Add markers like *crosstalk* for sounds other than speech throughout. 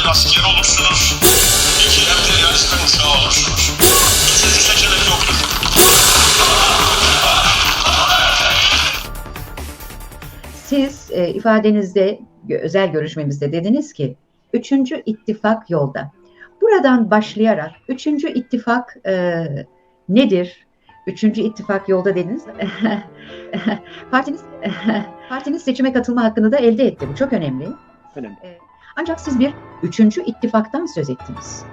bir asker olursunuz. İki emperyalistin uşağı olursunuz. Üçüncü seçenek yoktur. Siz e, ifadenizde, özel görüşmemizde dediniz ki, üçüncü ittifak yolda. Buradan başlayarak üçüncü ittifak e, nedir? Üçüncü ittifak yolda dediniz. *laughs* partiniz, *laughs* partiniz seçime katılma hakkını da elde etti. Bu çok önemli. Önemli. E, Ancak siz bir üçüncü ittifaktan söz ettiniz.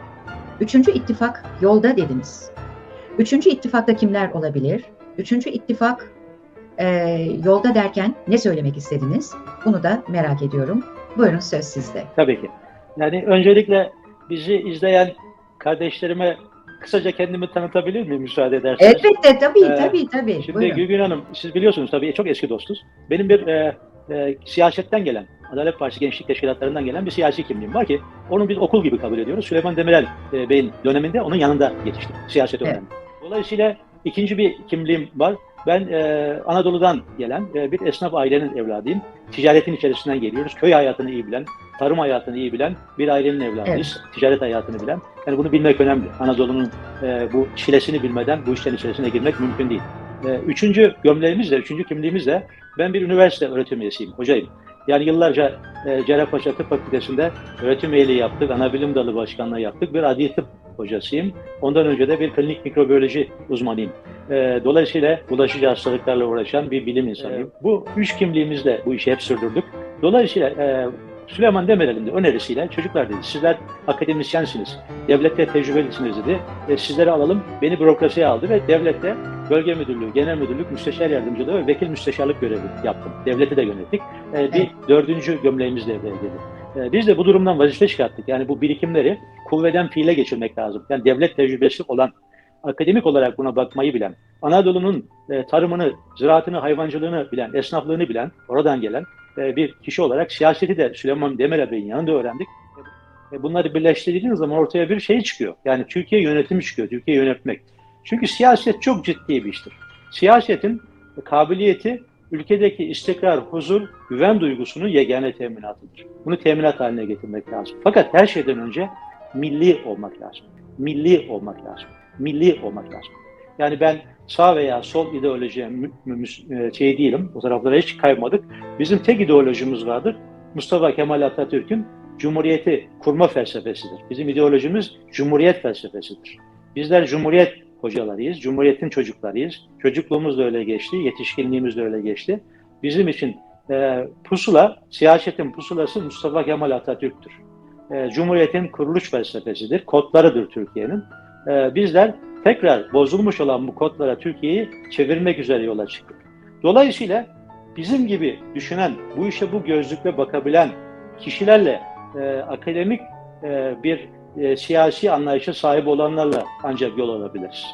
Üçüncü ittifak yolda dediniz. Üçüncü ittifakta kimler olabilir? Üçüncü ittifak e, yolda derken ne söylemek istediniz? Bunu da merak ediyorum. Buyurun söz sizde. Tabii ki. Yani öncelikle bizi izleyen kardeşlerime kısaca kendimi tanıtabilir miyim müsaade ederseniz? Elbette tabii Ee, tabii tabii. Şimdi Buyurun. Gülgün Hanım siz biliyorsunuz tabii çok eski dostuz. Benim bir e, e, siyasetten gelen, Adalet Partisi gençlik teşkilatlarından gelen bir siyasi kimliğim var ki onu biz okul gibi kabul ediyoruz. Süleyman Demirel e, Bey'in döneminde onun yanında yetiştim. Siyaset Evet. öğrendim. Dolayısıyla ikinci bir kimliğim var. Ben e, Anadolu'dan gelen e, bir esnaf ailenin evladıyım. Ticaretin içerisinden geliyoruz. Köy hayatını iyi bilen, tarım hayatını iyi bilen bir ailenin evladıyız. Ticaret hayatını bilen. Yani bunu bilmek önemli. Anadolu'nun e, bu çilesini bilmeden bu işlerin içerisine girmek mümkün değil. E, üçüncü gömleğimiz de, üçüncü kimliğimiz de ben bir üniversite öğretim üyesiyim, hocayım. Yani yıllarca e, Cerrahpaşa Tıp Fakültesi'nde öğretim üyeliği yaptık, ana bilim dalı başkanlığı yaptık. Bir adli tıp hocasıyım. Ondan önce de bir klinik mikrobiyoloji uzmanıyım. E, dolayısıyla bulaşıcı hastalıklarla uğraşan bir bilim insanıyım. Bu üç kimliğimizle bu işi hep sürdürdük. Dolayısıyla e, Süleyman Demirel'in de önerisiyle çocuklar dedi sizler akademisyensiniz, devlette tecrübelisiniz dedi. E, sizleri alalım, beni bürokrasiye aldı ve devlette bölge müdürlüğü, genel müdürlük, müsteşar yardımcılığı ve vekil müsteşarlık görevi yaptım. Devleti de yönettik. E, bir dördüncü gömleğimiz devreye girdi. E, biz de bu durumdan vazife çıkarttık. Yani bu birikimleri kuvveden fiile geçirmek lazım. Yani devlet tecrübesi olan, akademik olarak buna bakmayı bilen, Anadolu'nun e, tarımını, ziraatını, hayvancılığını bilen, esnaflığını bilen, oradan gelen e, bir kişi olarak siyaseti de Süleyman Demirel Bey'in yanında öğrendik. E, bunları birleştirdiğiniz zaman ortaya bir şey çıkıyor. Yani Türkiye yönetimi çıkıyor, Türkiye yönetmek. Çünkü siyaset çok ciddi bir iştir. Siyasetin kabiliyeti ülkedeki istikrar, huzur, güven duygusunun yegane teminatıdır. Bunu teminat haline getirmek lazım. Fakat her şeyden önce milli olmak lazım. Milli olmak lazım. Milli olmak lazım. Yani ben sağ veya sol ideolojiye mü- mü- mü- şey değilim. O taraflara hiç kaymadık. Bizim tek ideolojimiz vardır. Mustafa Kemal Atatürk'ün Cumhuriyeti kurma felsefesidir. Bizim ideolojimiz Cumhuriyet felsefesidir. Bizler Cumhuriyet hocalarıyız, Cumhuriyet'in çocuklarıyız. Çocukluğumuz da öyle geçti, yetişkinliğimiz de öyle geçti. Bizim için e, pusula, siyasetin pusulası Mustafa Kemal Atatürk'tür. E, Cumhuriyet'in kuruluş felsefesidir, kodlarıdır Türkiye'nin. E, bizler tekrar bozulmuş olan bu kodlara Türkiye'yi çevirmek üzere yola çıktık. Dolayısıyla bizim gibi düşünen, bu işe bu gözlükle bakabilen kişilerle e, akademik e, bir e, siyasi anlayışa sahip olanlarla ancak yol alabiliriz.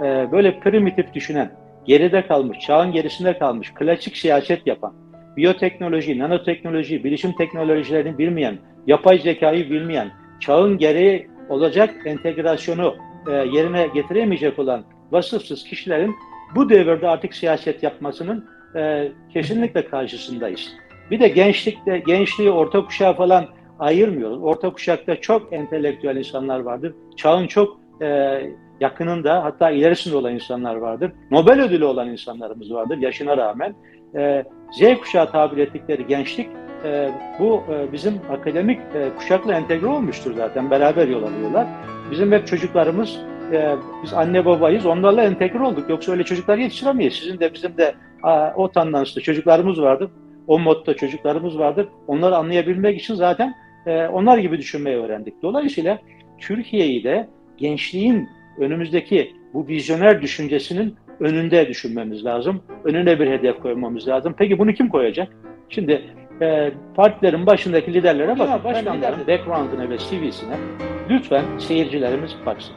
E, böyle primitif düşünen, geride kalmış, çağın gerisinde kalmış, klasik siyaset yapan, biyoteknoloji, nanoteknoloji, bilişim teknolojilerini bilmeyen, yapay zekayı bilmeyen, çağın gereği olacak entegrasyonu e, yerine getiremeyecek olan vasıfsız kişilerin bu devirde artık siyaset yapmasının e, kesinlikle karşısındayız. Bir de gençlikte, gençliği orta kuşağı falan ayırmıyoruz. Orta kuşakta çok entelektüel insanlar vardır. Çağın çok e, yakınında hatta ilerisinde olan insanlar vardır. Nobel ödülü olan insanlarımız vardır yaşına rağmen. E, Z kuşağı tabir ettikleri gençlik e, bu e, bizim akademik e, kuşakla entegre olmuştur zaten. Beraber yol alıyorlar. Bizim hep çocuklarımız, e, biz anne babayız onlarla entegre olduk. Yoksa öyle çocuklar yetiştiremeyiz. Sizin de bizim de a, o tandanslı çocuklarımız vardır. O modda çocuklarımız vardır. Onları anlayabilmek için zaten e, onlar gibi düşünmeyi öğrendik. Dolayısıyla Türkiye'yi de gençliğin önümüzdeki bu vizyoner düşüncesinin önünde düşünmemiz lazım. Önüne bir hedef koymamız lazım. Peki bunu kim koyacak? Şimdi e, partilerin başındaki liderlere bakın. Başkanların background'ına ve CV'sine lütfen seyircilerimiz baksın.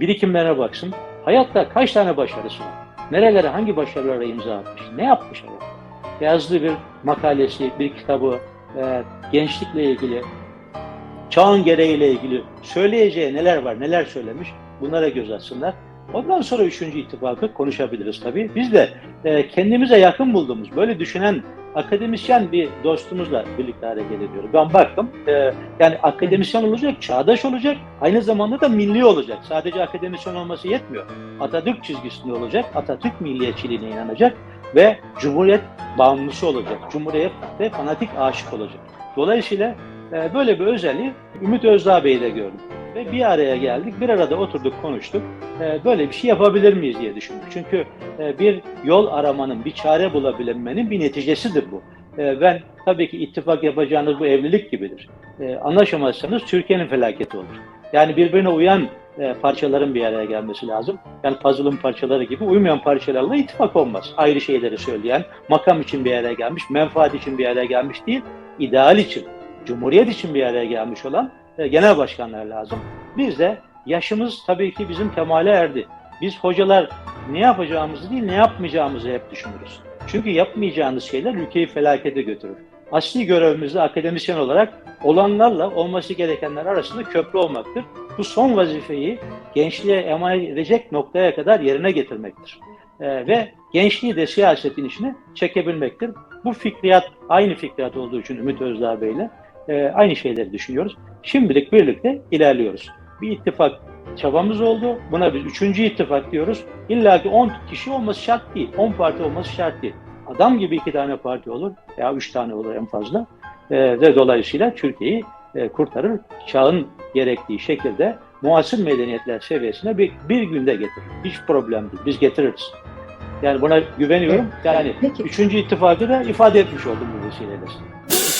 Birikimlerine baksın. Hayatta kaç tane başarısı var? Nerelere, hangi başarılara imza atmış? Ne yapmış hayatta? Yazdığı bir makalesi, bir kitabı, e, gençlikle ilgili, çağın gereğiyle ilgili söyleyeceği neler var, neler söylemiş bunlara göz atsınlar. Ondan sonra üçüncü ittifakı konuşabiliriz tabii. Biz de e, kendimize yakın bulduğumuz, böyle düşünen akademisyen bir dostumuzla birlikte hareket ediyoruz. Ben baktım, e, yani akademisyen olacak, çağdaş olacak, aynı zamanda da milli olacak. Sadece akademisyen olması yetmiyor. Atatürk çizgisinde olacak, Atatürk milliyetçiliğine inanacak ve Cumhuriyet bağımlısı olacak. Cumhuriyet ve fanatik aşık olacak. Dolayısıyla e, böyle bir özelliği Ümit Özdağ Bey'de gördüm. Ve bir araya geldik, bir arada oturduk, konuştuk. E, böyle bir şey yapabilir miyiz diye düşündük. Çünkü e, bir yol aramanın, bir çare bulabilmenin bir neticesidir bu. E, ben tabii ki ittifak yapacağınız bu evlilik gibidir. E, anlaşamazsanız Türkiye'nin felaketi olur. Yani birbirine uyan e, parçaların bir araya gelmesi lazım. Yani puzzle'ın parçaları gibi uymayan parçalarla ittifak olmaz. Ayrı şeyleri söyleyen, makam için bir araya gelmiş, menfaat için bir araya gelmiş değil, ideal için, cumhuriyet için bir araya gelmiş olan genel başkanlar lazım. Biz de yaşımız tabii ki bizim kemale erdi. Biz hocalar ne yapacağımızı değil ne yapmayacağımızı hep düşünürüz. Çünkü yapmayacağınız şeyler ülkeyi felakete götürür. Asli görevimiz de akademisyen olarak olanlarla olması gerekenler arasında köprü olmaktır. Bu son vazifeyi gençliğe emanet edecek noktaya kadar yerine getirmektir. Ee, ve gençliği de siyasetin içine çekebilmektir. Bu fikriyat aynı fikriyat olduğu için Ümit Özdağ Bey'le e, aynı şeyleri düşünüyoruz. Şimdilik birlikte ilerliyoruz. Bir ittifak çabamız oldu. Buna biz üçüncü ittifak diyoruz. İlla ki 10 kişi olması şart değil. 10 parti olması şart değil. Adam gibi iki tane parti olur veya üç tane olur en fazla. Ee, ve dolayısıyla Türkiye'yi e, kurtarır. Çağın gerektiği şekilde muasır medeniyetler seviyesine bir, bir günde getirir. Hiç problem değil. Biz getiririz. Yani buna güveniyorum. Yani Peki. üçüncü ittifakı da ifade etmiş oldum bu vesileyle.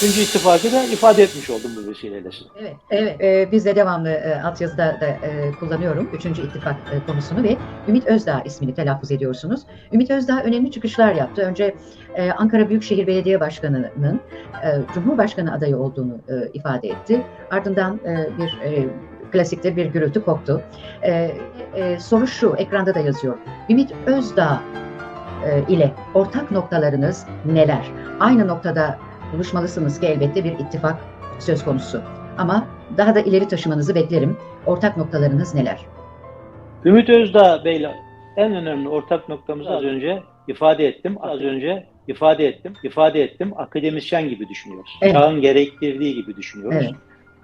Üçüncü ittifakı da ifade etmiş oldum bu vesileyle. Evet, evet. Ee, biz de devamlı e, altyazıda da e, kullanıyorum. Üçüncü ittifak e, konusunu ve Ümit Özdağ ismini telaffuz ediyorsunuz. Ümit Özdağ önemli çıkışlar yaptı. Önce e, Ankara Büyükşehir Belediye Başkanı'nın e, Cumhurbaşkanı adayı olduğunu e, ifade etti. Ardından e, bir e, klasikte bir gürültü koptu. E, e, soru şu, ekranda da yazıyor. Ümit Özdağ e, ile ortak noktalarınız neler? Aynı noktada buluşmalısınız ki elbette bir ittifak söz konusu. Ama daha da ileri taşımanızı beklerim. Ortak noktalarınız neler? Ümit Özdağ Bey'le en önemli ortak noktamızı az önce ifade ettim. Az önce ifade ettim. ifade ettim. Akademisyen gibi düşünüyoruz. Evet. Çağın gerektirdiği gibi düşünüyoruz.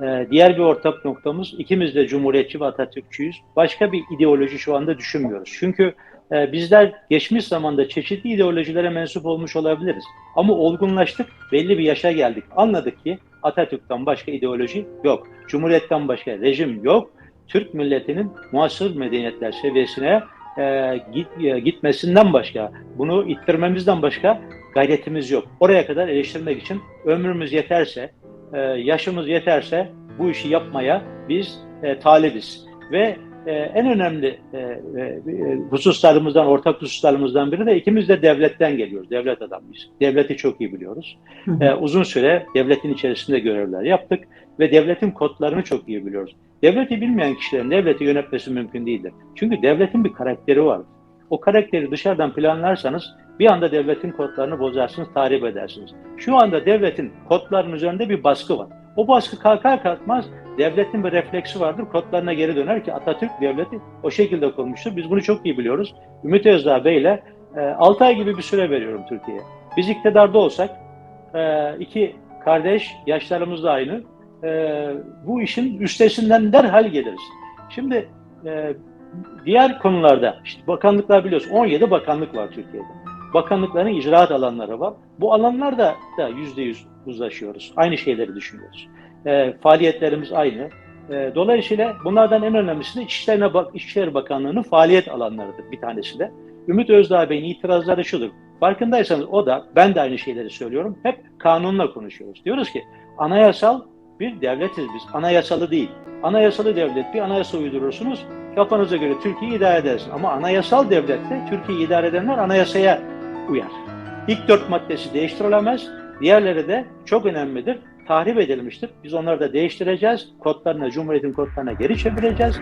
Ee, diğer bir ortak noktamız ikimiz de Cumhuriyetçi ve Atatürkçüyüz. Başka bir ideoloji şu anda düşünmüyoruz. Çünkü e, bizler geçmiş zamanda çeşitli ideolojilere mensup olmuş olabiliriz. Ama olgunlaştık, belli bir yaşa geldik. Anladık ki Atatürk'ten başka ideoloji yok. Cumhuriyetten başka rejim yok. Türk milletinin muasır medeniyetler seviyesine e, git, e, gitmesinden başka, bunu ittirmemizden başka gayretimiz yok. Oraya kadar eleştirmek için ömrümüz yeterse, e, yaşımız yeterse bu işi yapmaya biz e, talibiz. Ve e, en önemli e, e, hususlarımızdan, ortak hususlarımızdan biri de ikimiz de devletten geliyoruz. Devlet adamıyız. Devleti çok iyi biliyoruz. E, uzun süre devletin içerisinde görevler yaptık ve devletin kodlarını çok iyi biliyoruz. Devleti bilmeyen kişilerin devleti yönetmesi mümkün değildir. Çünkü devletin bir karakteri var. O karakteri dışarıdan planlarsanız bir anda devletin kodlarını bozarsınız, tahrip edersiniz. Şu anda devletin kodlarının üzerinde bir baskı var. O baskı kalkar kalkmaz devletin bir refleksi vardır. Kodlarına geri döner ki Atatürk devleti o şekilde kurmuştur. Biz bunu çok iyi biliyoruz. Ümit Özdağ Bey ile 6 ay gibi bir süre veriyorum Türkiye'ye. Biz iktidarda olsak e, iki kardeş, yaşlarımız da aynı. E, bu işin üstesinden derhal geliriz. Şimdi e, diğer konularda, işte bakanlıklar biliyorsun 17 bakanlık var Türkiye'de. Bakanlıkların icraat alanları var. Bu alanlarda da yüzde yüz uzlaşıyoruz. Aynı şeyleri düşünüyoruz. E, faaliyetlerimiz aynı. E, dolayısıyla bunlardan en önemlisi de İçişlerine İçişleri Bakanlığı'nın faaliyet alanlarıdır bir tanesi de. Ümit Özdağ Bey'in itirazları şudur. Farkındaysanız o da, ben de aynı şeyleri söylüyorum. Hep kanunla konuşuyoruz. Diyoruz ki anayasal bir devletiz biz. Anayasalı değil. Anayasalı devlet bir anayasa uydurursunuz. Kafanıza göre Türkiye'yi idare edersin. Ama anayasal devlette Türkiye'yi idare edenler anayasaya uyar. İlk dört maddesi değiştirilemez. Diğerleri de çok önemlidir. Tahrip edilmiştir. Biz onları da değiştireceğiz. Kodlarına, Cumhuriyet'in kodlarına geri çevireceğiz.